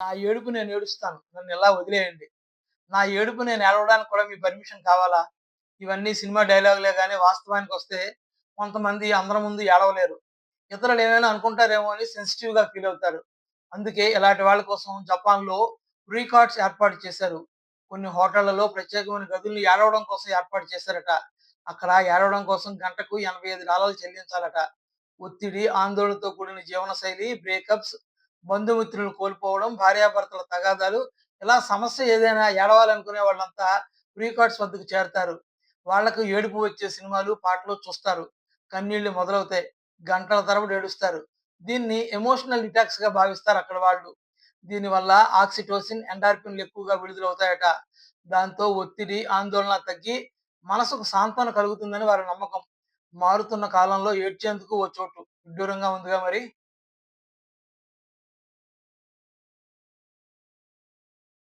నా ఏడుపు నేను ఏడుస్తాను. నన్ను ఎలా వదిలేయండి? నా ఏడుపు నేను ఏడవడానికి కూడా మీ పర్మిషన్ కావాలా? ఇవన్నీ సినిమా డైలాగులే కానీ వాస్తవానికి వస్తే కొంతమంది అందరి ముందు ఏడవలేరు. ఇతరులు ఏమైనా అనుకుంటారేమో అని సెన్సిటివ్గా ఫీల్ అవుతారు. అందుకే ఇలాంటి వాళ్ళ కోసం జపాన్లో ఏర్పాటు చేశారు. కొన్ని హోటళ్ళలో ప్రత్యేకమైన గదులను ఏడవడం కోసం ఏర్పాటు చేశారట. అక్కడ ఏడవడం కోసం గంటకు ఎనభై ఐదు డాలర్లు చెల్లించాలట. ఒత్తిడి ఆందోళనతో కూడిన జీవనశైలి బ్రేకప్స్ బంధుమిత్రులు కోల్పోవడం భార్యాభర్తల తగాదాలు ఇలా సమస్య ఏదైనా ఏడవాలనుకునే వాళ్ళంతా ప్రీకార్డ్స్ వద్దకు చేరతారు. వాళ్ళకు ఏడుపు వచ్చే సినిమాలు పాటలు చూస్తారు. కన్నీళ్ళు మొదలవుతాయి. గంటల తరబడి ఏడుస్తారు. దీన్ని ఎమోషనల్ డిటాక్స్గా భావిస్తారు అక్కడ వాళ్ళు. దీనివల్ల ఆక్సిటోసిన్ ఎండార్పిన్లు ఎక్కువగా విడుదలవుతాయట. దాంతో ఒత్తిడి ఆందోళన తగ్గి మనసుకు సాంత్వన కలుగుతుందని వారి నమ్మకం. మారుతున్న కాలంలో ఏడ్చేందుకు ఓ చోటు. విడ్డూరంగా ఉందిగా మరి.